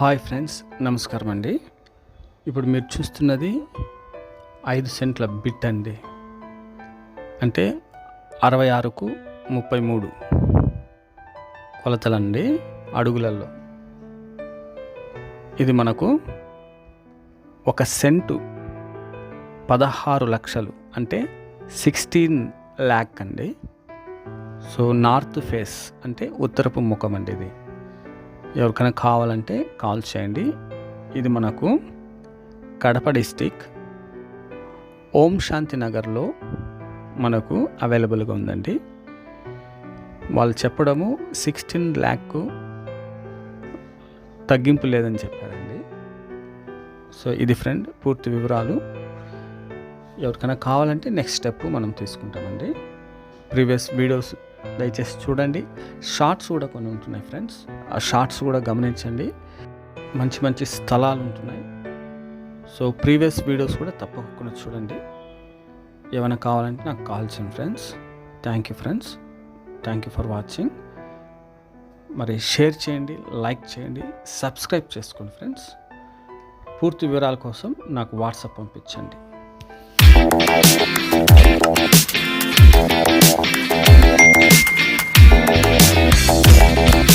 Hi friends నమస్కారం అండి. ఇప్పుడు మీరు చూస్తున్నది ఐదు సెంట్ల బిట్ అండి. అంటే అరవై ఆరుకు ముప్పై మూడు కొలతలండి అడుగులలో. ఇది మనకు ఒక సెంటు పదహారు లక్షలు అంటే సిక్స్టీన్ ల్యాక్ అండి. సో నార్త్ ఫేస్ అంటే ఉత్తరపు ముఖం అండి ఇది. ఎవరికైనా కావాలంటే కాల్ చేయండి. ఇది మనకు కడప డిస్టిక్ ఓం శాంతి నగర్లో మనకు అవైలబుల్గా ఉందండి. వాళ్ళు చెప్పడము సిక్స్టీన్ ల్యాక్ తగ్గింపు లేదని చెప్పారండి. సో ఇది ఫ్రెండ్ పూర్తి వివరాలు. ఎవరికైనా కావాలంటే నెక్స్ట్ స్టెప్ మనం తీసుకుంటామండి. ప్రీవియస్ వీడియోస్ దయచేసి చూడండి. షార్ట్స్ కూడా కొన్ని ఉంటున్నాయి ఫ్రెండ్స్. ఆ షార్ట్స్ కూడా గమనించండి. మంచి మంచి స్థలాలు ఉంటున్నాయి. సో ప్రీవియస్ వీడియోస్ కూడా తప్పకుండా చూడండి. ఏమైనా కావాలంటే నాకు కాల్ చేయండి friends. Thank you friends thank you for watching మరి షేర్ చేయండి లైక్ చేయండి సబ్స్క్రైబ్ చేసుకోండి ఫ్రెండ్స్. పూర్తి వివరాల కోసం నాకు వాట్సాప్ పంపించండి.